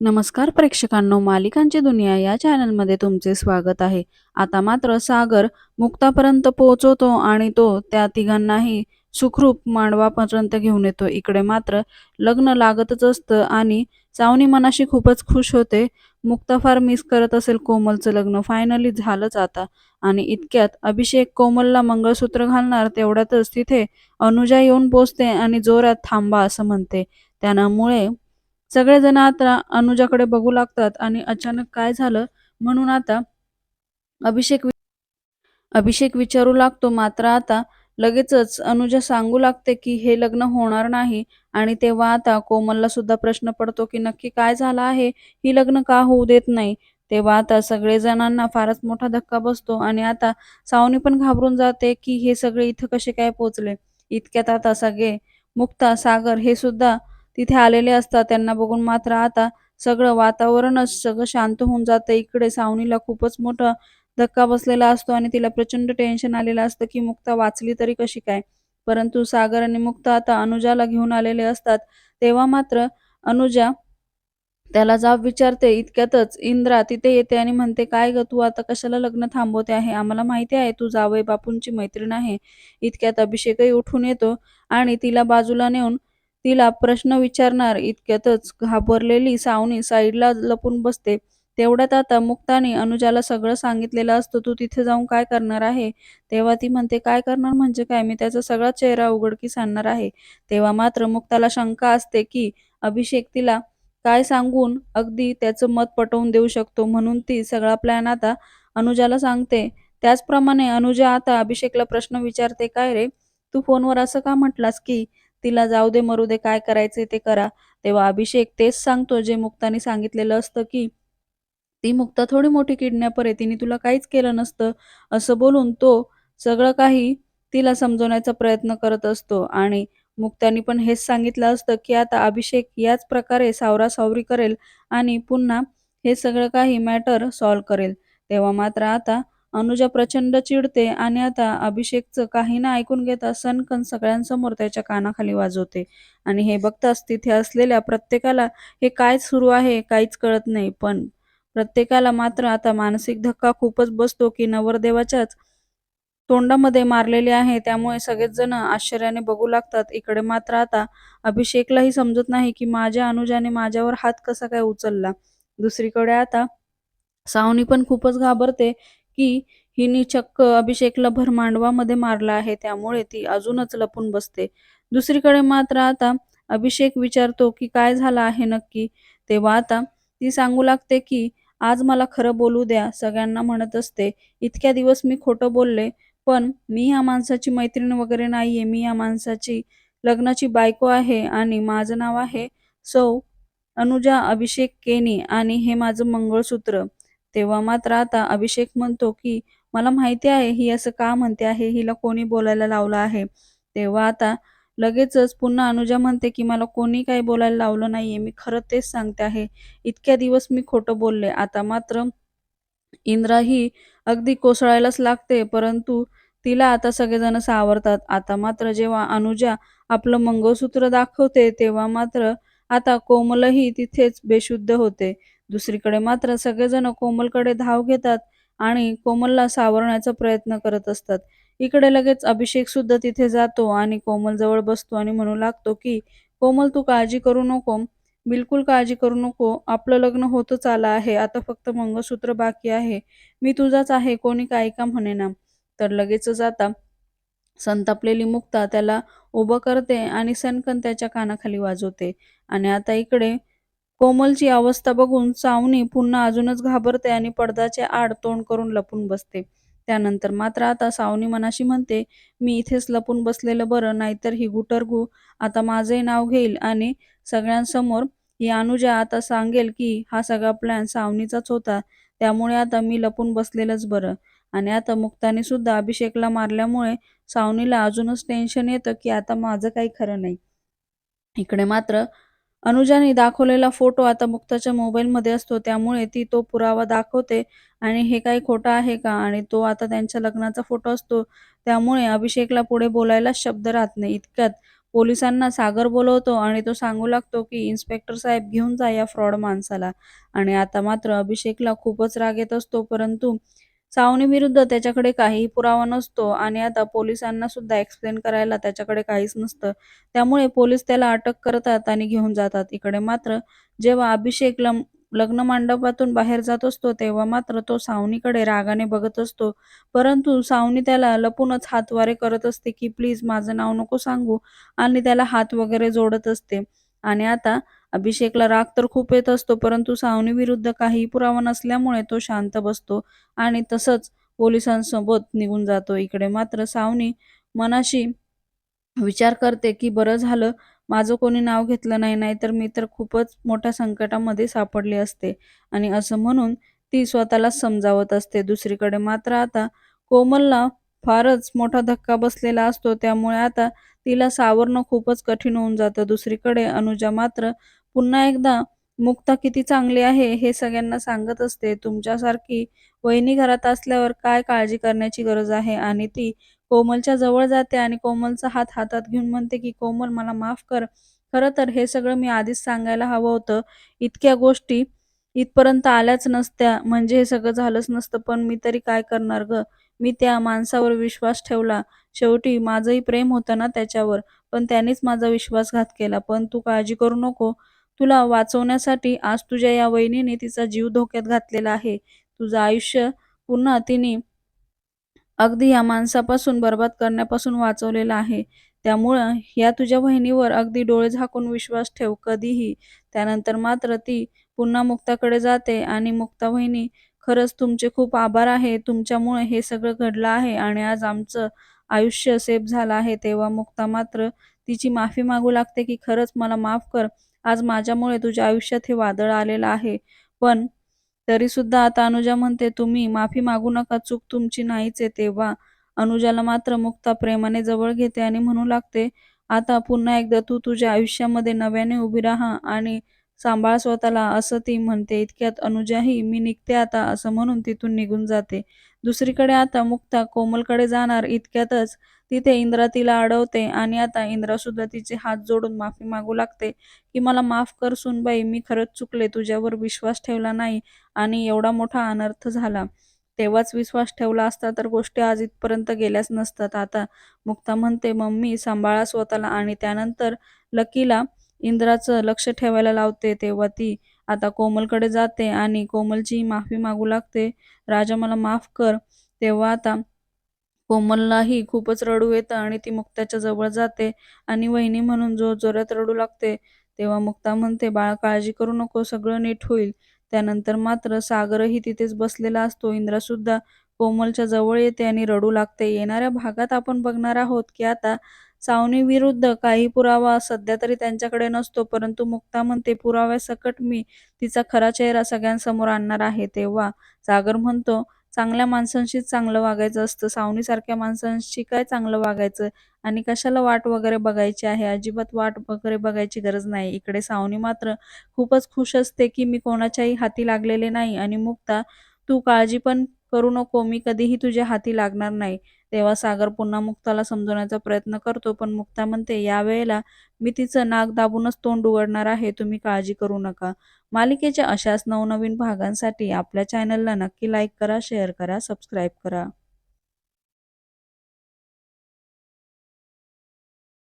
नमस्कार प्रेक्षकांनो मालिकांची दुनिया या चॅनलमध्ये तुमचे स्वागत आहे. आता मात्र सागर मुक्तापर्यंत पोहोचवतो आणि तो त्या तिघांनाही सुखरूप मांडवापर्यंत घेऊन येतो. इकडे मात्र लग्न लागतच असतं आणि सावनी मनाशी खूपच खुश होते. मुक्ता फार मिस करत असेल कोमलचं लग्न. फायनली झालंच आता. आणि इतक्यात अभिषेक कोमलला मंगळसूत्र घालणार तेवढ्यातच तिथे अनुजा येऊन पोचते आणि जोरात थांबा असं म्हणते. त्यामुळे सगळेजण आता अनुजाकडे बघू लागतात आणि अचानक काय झालं म्हणून आता अभिषेक अभिषेक विचारू लागतो. मात्र आता लगेचच अनुजा सांगू लागते की हे लग्न होणार नाही आणि तेव्हा आता कोमलला सुद्धा प्रश्न पडतो की नक्की काय झालं आहे? ही लग्न का होऊ देत नाही? तेव्हा आता सगळेजणांना फारच मोठा धक्का बसतो आणि आता सावनी पण घाबरून जाते की हे सगळे इथं कसे काय पोचले? इतक्यात आता सगळे मुक्ता सागर हे सुद्धा तिथे आलेले असतात. त्यांना बघून मात्र आता सगळं वातावरणच सगळं शांत होऊन जातं. इकडे सावनीला खूपच मोठा धक्का बसलेला असतो आणि तिला प्रचंड टेन्शन आलेलं असतं की मुक्ता वाचली तरी कशी काय? परंतु सागर आणि मुक्ता आता अनुजाला घेऊन आलेले असतात. तेव्हा मात्र अनुजा त्याला जाब विचारते इतक्यातच इंद्रा तिथे येते आणि म्हणते काय ग तू आता कशाला लग्न थांबवते आहे? आम्हाला माहिती आहे तू जावई बापूंची मैत्रीण आहे. इतक्यात अभिषेकही उठून येतो आणि तिला बाजूला नेऊन तिला प्रश्न विचारणार इतक्यातच घाबरलेली सावनी साईडला लपून बसते. तेवढ्यात आता मुक्ताने अनुजाला सगळं सांगितलेलं असतं तू तिथे जाऊन काय करणार आहे? तेव्हा ती म्हणते काय करणार म्हणजे काय? मी त्याचा सगळा चेहरा उघडकीस आणणार आहे. तेव्हा मात्र मुक्ताला शंका असते की अभिषेक तिला काय सांगून अगदी त्याचं मत पटवून देऊ शकतो म्हणून ती सगळा प्लॅन आता अनुजाला सांगते. त्याचप्रमाणे अनुजा आता अभिषेकला प्रश्न विचारते काय रे? तू फोनवर असं का म्हटलास की तिला जाऊ दे मरू दे काय करायचे ते करा. तेव्हा अभिषेक तेच सांगतो जे मुक्ताने सांगितलेलं असतं की ती मुक्ता थोडी मोठी किडनॅपर आहे तिने तुला काहीच केलं नसतं. असं बोलून तो सगळं काही तिला समजवण्याचा प्रयत्न करत असतो. आणि मुक्तानी पण हेच सांगितलं असतं की आता अभिषेक याच प्रकारे सावरासावरी करेल आणि पुन्हा हे सगळं काही मॅटर सॉल्व्ह करेल. तेव्हा मात्र आता अनुजा प्रचंड चिडते आणि आता अभिषेकचं काही ना ऐकून घेता सनकन सगळ्यांसमोर त्याच्या कानाखाली वाजवते. आणि हे बघताच तिथे असलेल्या प्रत्येकाला हे काय सुरू आहे काहीच कळत नाही. पण प्रत्येकाला मात्र आता मानसिक धक्का खूपच बसतो की नवरदेवाच्याच तोंडामध्ये मारलेले आहे. त्यामुळे सगळेच जण आश्चर्याने बघू लागतात. इकडे मात्र आता अभिषेकलाही समजत नाही की माझ्या अनुजाने माझ्यावर हात कसा काय उचलला. दुसरीकडे आता सावनी पण खूपच घाबरते की हिने चक्क अभिषेकला भरमांडवामध्ये मारला आहे त्यामुळे ती अजूनच लपून बसते. दुसरीकडे मात्र आता अभिषेक विचारतो की काय झालं आहे नक्की? तेव्हा आता ती सांगू लागते की आज मला खरं बोलू द्या सगळ्यांना म्हणत असते. इतक्या दिवस मी खोटं बोलले पण मी या माणसाची मैत्रीण वगैरे नाहीये. मी या माणसाची लग्नाची बायको आहे आणि माझं नाव आहे सौ अनुजा अभिषेक केनी आणि हे माझं मंगळसूत्र. तेव्हा मात्र आता अभिषेक म्हणतो की मला माहिती आहे ही असं का म्हणते आहे? हिला कोणी बोलायला लावलं आहे? तेव्हा आता लगेचच पुन्हा अनुजा म्हणते की मला कोणी काही बोलायला लावलं नाहीये. मी खरं तेच सांगते आहे. इतक्या दिवस मी खोटं बोलले. आता मात्र इंद्रा ही अगदी कोसळायलाच लागते. परंतु तिला आता सगळेजण सावरतात. आता मात्र जेव्हा अनुजा आपलं मंगळसूत्र दाखवते तेव्हा मात्र आता कोमलही तिथेच बेशुद्ध होते. दुसरीकडे मात्र सगळेजण कोमलकडे धाव घेतात आणि कोमलला सावरण्याचा प्रयत्न करत असतात. इकडे लगेच अभिषेक सुद्धा तिथे जातो आणि कोमल जवळ बसतो आणि म्हणू लागतो की कोमल तू काळजी करू नको. बिलकुल काळजी करू नको. आपलं लग्न होतच आलं आहे. आता फक्त मंगळसूत्र बाकी आहे. मी तुझाच आहे. कोणी काय का म्हणेना तर लगेचच आता संतापलेली मुक्ता त्याला उभं करते आणि सनकन त्याच्या कानाखाली वाजवते. आणि आता इकडे कोमलची अवस्था बघून सावनी पुन्हा अजूनच घाबरते आणि पडद्याचे आड तोंड करून लपून बसते. त्यानंतर मात्र आता सावनी मनाशी म्हणते मी इथेच लपून बसलेलं बरं नाहीतर ही गुटरगू आता माझंही नाव घेईल आणि सगळ्यांसमोर ही अनुजा आता सांगेल की हा सगळा प्लॅन सावनीचाच होता त्यामुळे आता मी लपून बसलेलंच बरं. आणि आता मुक्ताने सुद्धा अभिषेकला मारल्यामुळे सावनीला अजूनच टेन्शन येतं की आता माझं काही खरं नाही. इकडे मात्र अनुजाने दाखवलेला फोटो आता मुक्ताच्या मोबाईलमध्ये असतो. त्यामुळे ती तो पुरावा दाखवते. आणि हे काही खोटं आहे का? आणि तो आता त्यांच्या लग्नाचा फोटो असतो. त्यामुळे अभिषेकला पुढे बोलायला शब्द राहत नाही. इतक्यात पोलिसांना सागर बोलवतो आणि तो सांगू लागतो की इन्स्पेक्टर साहेब घेऊन जा या फ्रॉड माणसाला. आणि आता मात्र अभिषेकला खूपच राग येत असतो. परंतु सावनी विरुद्ध त्याच्याकडे काहीही पुरावा नसतो आणि आता पोलिसांना सुद्धा एक्सप्लेन करायला त्याच्याकडे काहीच नसतं. त्यामुळे पोलीस त्याला अटक करतात आणि घेऊन जातात. इकडे मात्र जेव्हा अभिषेक लग्न मंडपातून बाहेर जात असतो तेव्हा मात्र तो सावनीकडे रागाने बघत असतो. परंतु सावनी त्याला लपूनच हातवारे करत असते की प्लीज माझं नाव नको सांगू आणि त्याला हात वगैरे जोडत असते. आणि आता अभिषेकला राग तर खूप येत असतो परंतु सावनी विरुद्ध काही पुरावा नसल्यामुळे तो शांत बसतो आणि तसंच पोलिसांसोबत निघून जातो. इकडे मात्र सावनी मनाशी विचार करते की बरं झालं माझं कोणी नाव घेतलं नाही नाहीतर मी तर खूपच मोठ्या संकटामध्ये सापडले असते. आणि असं म्हणून ती स्वतःला समजावत असते. दुसरीकडे मात्र आता कोमलला फारच मोठा धक्का बसलेला असतो त्यामुळे आता तिला सावरणं खूपच कठीण होऊन जातं. दुसरीकडे अनुजा मात्र पुन्हा एकदा मुक्ता किती चांगली आहे हे सगळ्यांना सांगत असते. तुमच्यासारखी वहिनी घरात असल्यावर काय काळजी करण्याची गरज आहे? आणि ती कोमलच्या जवळ जाते आणि कोमलचा हात हातात घेऊन म्हणते की कोमल मला माफ कर. खरं तर हे सगळं मी आधीच सांगायला हवं होतं. इतक्या गोष्टी इथपर्यंत आल्याच नसत्या. म्हणजे हे सगळं झालंच नसतं. पण मी तरी काय करणार ग? मी त्या माणसावर विश्वास ठेवला. शेवटी माझंही प्रेम होतं ना त्याच्यावर. पण त्यानेच माझा विश्वासघात केला. पण तू काळजी करू नको. तुला वाचवण्यासाठी आज तुझ्या या वहिनीने तिचा जीव धोक्यात घातलेला आहे. तुझं आयुष्य पुन्हा तिने अगदी या माणसापासून बर्बाद करण्यापासून वाचवलेलं आहे. त्यामुळं या तुझ्या वहिनीवर अगदी डोळे झाकून विश्वास ठेव कधीही. त्यानंतर मात्र ती पुन्हा मुक्ताकडे जाते आणि मुक्ता वहिनी खरंच तुमचे खूप आभार आहे. तुमच्यामुळे हे सगळं घडलं आहे आणि आज आमचं आयुष्य सेफ झालं आहे. तेव्हा मुक्ता मात्र तिची माफी मागू लागते की खरंच मला माफ कर. आज माझ्यामुळे तुझ्या आयुष्यात हे वादळ आलेलं आहे. पण तरी सुद्धा आता अनुजा म्हणते तुम्ही माफी मागू नका चूक तुमची नाहीच आहे. तेव्हा अनुजाला मात्र मुक्ता प्रेमाने जवळ घेते आणि म्हणू लागते आता पुन्हा एकदा तू तुझ्या आयुष्यामध्ये नव्याने उभी राहा आणि सांभाळ स्वतःला असं ती म्हणते. इतक्यात अनुजाही मी निघते आता असं म्हणून तिथून निघून जाते. दुसरीकडे आता मुक्ता कोमलकडे जाणार इतक्यातच तिथे इंद्रा तिला अडवते आणि आता इंद्रा सुद्धा तिचे हात जोडून माफी मागू लागते की मला माफ कर सुनबाई मी खरंच चुकले तुझ्यावर विश्वास ठेवला नाही आणि एवढा मोठा अनर्थ झाला. तेव्हाच विश्वास ठेवला असता तर गोष्टी आज इथपर्यंत गेल्याच नसतात. आता मुक्ता म्हणते मम्मी सांभाळा स्वतःला आणि त्यानंतर लकीला इंद्राचं लक्ष ठेवायला लावते तेव्हा ती आता कोमलकडे जाते आणि कोमलची माफी मागू लागते. राजा मला माफ कर. तेव्हा आता कोमललाही खूपच रडू येतं आणि ती मुक्ताच्या जवळ जाते आणि वहिनी म्हणून जो जोरात रडू लागते तेव्हा मुक्ता म्हणते बाळ काळजी करू नको सगळं नीट होईल. त्यानंतर मात्र सागरही तिथेच बसलेला असतो. इंद्रा सुद्धा कोमलच्या जवळ येते आणि रडू लागते. येणाऱ्या भागात आपण बघणार आहोत की आता सावनी विरुद्ध काही पुरावा सध्या तरी त्यांच्याकडे नसतो परंतु मुक्ता म्हणते पुराव्यासकट मी तिचा खरा चेहरा सगळ्यांसमोर आणणार आहे. तेव्हा सागर म्हणतो चांगल्या माणसांशीच चांगलं वागायचं असतं. सावनीसारख्या माणसांशी काय चांगलं वागायचं? आणि कशाला वाट वगैरे बघायची आहे? अजिबात वाट वगैरे बघायची गरज नाही. इकडे सावनी मात्र खूपच खुश असते की मी कोणाच्याही हाती लागलेले नाही आणि मुक्ता तू काळजी पण करू नको. मी कधीही तुझ्या हाती लागणार नाही. तेव्हा सागर पुन्हा मुक्ताला समजवण्याचा प्रयत्न करतो पण मुक्ता म्हणते यावेळेला मी तिचं नाक दाबूनच तोंड उघडणार आहे तुम्ही काळजी करू नका. मालिकेच्या अशाच नवनवीन भागांसाठी आपल्या चॅनलला नक्की लाईक करा शेअर करा सबस्क्राईब करा.